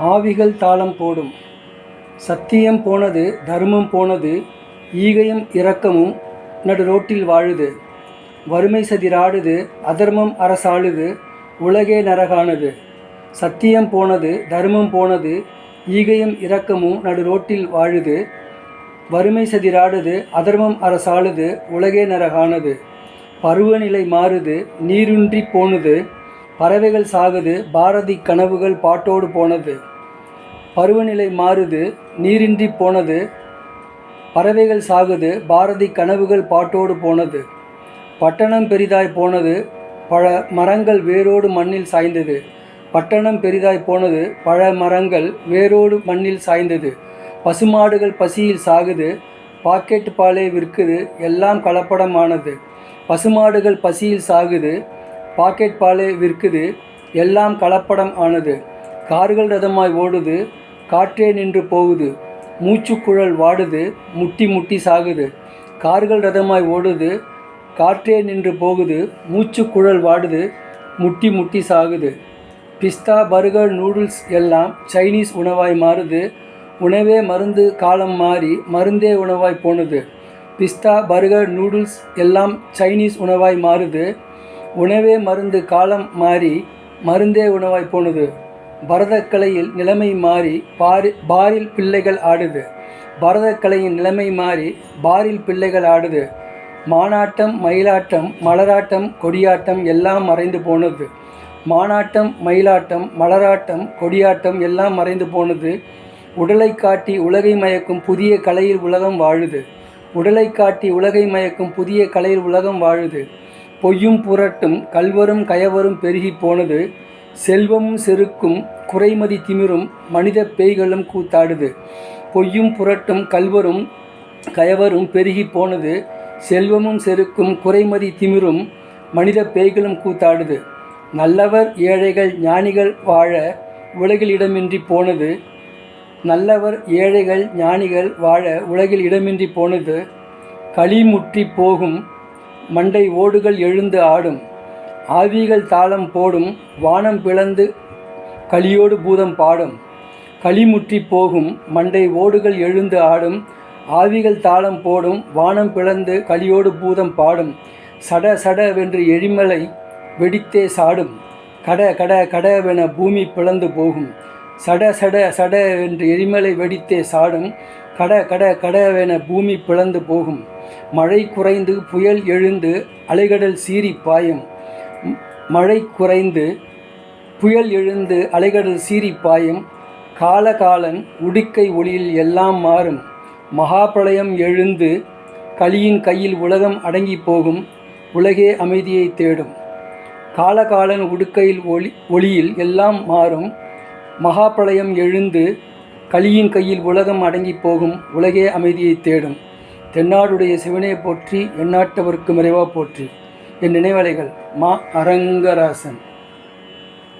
ஆவிகள் தாளம் போடும். சத்தியம் போனது தர்மம் போனது ஈகையும் இரக்கமும் நடு ரோட்டில் வாழுது. வறுமை சதிராடுது அதர்மம் அரசாளுது உலகே நரகானது. சத்தியம் போனது தர்மம் போனது ஈகையும் இரக்கமும் நடு ரோட்டில் வாழுது. வறுமை சதிராடுது அதர்மம் அரசாளுது உலகே நரகானது. பருவநிலை மாறுது நீருன்றி போனது. பறவைகள் சாகுது பாரதி கனவுகள் பாட்டோடு போனது. பருவநிலை மாறுது நீரின்றி போனது. பறவைகள் சாகுது பாரதி கனவுகள் பாட்டோடு போனது. பட்டணம் பெரிதாய் போனது பழ மரங்கள் வேரோடு மண்ணில் சாய்ந்தது. பட்டணம் பெரிதாய் போனது பழ மரங்கள் வேரோடு மண்ணில் சாய்ந்தது. பசுமாடுகள் பசியில் சாகுது பாக்கெட் பாலே விற்குது எல்லாம் கலப்படமானது. பசுமாடுகள் பசியில் சாகுது பாக்கெட் பாலே விற்குது எல்லாம் கலப்படம் ஆனது. கார்கள் ரதமாய் ஓடுது காற்றே நின்று போகுது. மூச்சுக்குழல் வாடுது முட்டி முட்டி சாகுது. கார்கள் ரதமாய் ஓடுது காற்றே நின்று போகுது மூச்சுக்குழல் வாடுது முட்டி முட்டி சாகுது. பிஸ்தா பர்கர் நூடுல்ஸ் எல்லாம் சைனீஸ் உணவாய் மாறுது. உணவே மருந்து காலம் மாறி மருந்தே உணவாய் போனது. பிஸ்தா பர்கர் நூடுல்ஸ் எல்லாம் சைனீஸ் உணவாய் மாறுது. உணவே மருந்து காலம் மாறி மருந்தே உணவாய் போனது. பரதக்கலையில் நிலைமை மாறி பாரி பாரில் பிள்ளைகள் ஆடுது. பரதக்கலையின் நிலைமை மாறி பாரில் பிள்ளைகள் ஆடுது. மானாட்டம் மயிலாட்டம் மலராட்டம் கொடியாட்டம் எல்லாம் மறைந்து போனது. மானாட்டம் மயிலாட்டம் மலராட்டம் கொடியாட்டம் எல்லாம் மறைந்து போனது. உடலை காட்டி உலகை மயக்கும் புதிய கலையில் உலகம் வாழுது. உடலை காட்டி உலகை மயக்கும் புதிய கலையில் உலகம் வாழுது. பொய்யும் புரட்டும் கல்வரும் கயவரும் பெருகி போனது. செல்வமும் செருக்கும் குறைமதி திமிரும் மனித பேய்களும் கூத்தாடுது. பொய்யும் புரட்டும் கல்வரும் கயவரும் பெருகி போனது. செல்வமும் செருக்கும் குறைமதி திமிரும் மனித பேய்களும் கூத்தாடுது. நல்லவர் ஏழைகள் ஞானிகள் வாழ உலகில் இடமின்றி போனது. நல்லவர் ஏழைகள் ஞானிகள் வாழ உலகில் இடமின்றி போனது. களி முற்றி போகும் மண்டை ஓடுகள் எழுந்து ஆடும். ஆவிகள் தாளம் போடும் வானம் பிளந்து களியோடு பூதம் பாடும். களிமுற்றி போகும் மண்டை ஓடுகள் எழுந்து ஆடும். ஆவிகள் தாளம் போடும் வானம் பிளந்து களியோடு பூதம் பாடும். சட சடவென்று எரிமலை வெடித்தே சாடும். கட கட கடவென பூமி பிளந்து போகும். சட சட சட என்று எரிமலை வெடித்தே சாடும். கட கட கடவென பூமி பிளந்து போகும். மழை குறைந்து புயல் எழுந்து அலைகடல் சீறி பாயும். மழை குறைந்து புயல் எழுந்து அலைகடல் சீறி பாயும் காலகாலன் உடுக்கை ஒளியில் எல்லாம் மாறும். மகாபிரளயம் எழுந்து கலியின் கையில் உலகம் அடங்கி போகும் உலகே அமைதியை தேடும். காலகாலன் உடுக்கையில் ஒளி ஒளியில் எல்லாம் மாறும். மகாபிரளயம் எழுந்து கலியின் கையில் உலகம் அடங்கி போகும் உலகே அமைதியை தேடும். தென்னாடுடைய சிவனே போற்றி எண்ணாட்டவருக்கு மறைவா போற்றி. என் நினைவலைகள் மா அரங்கராசன்.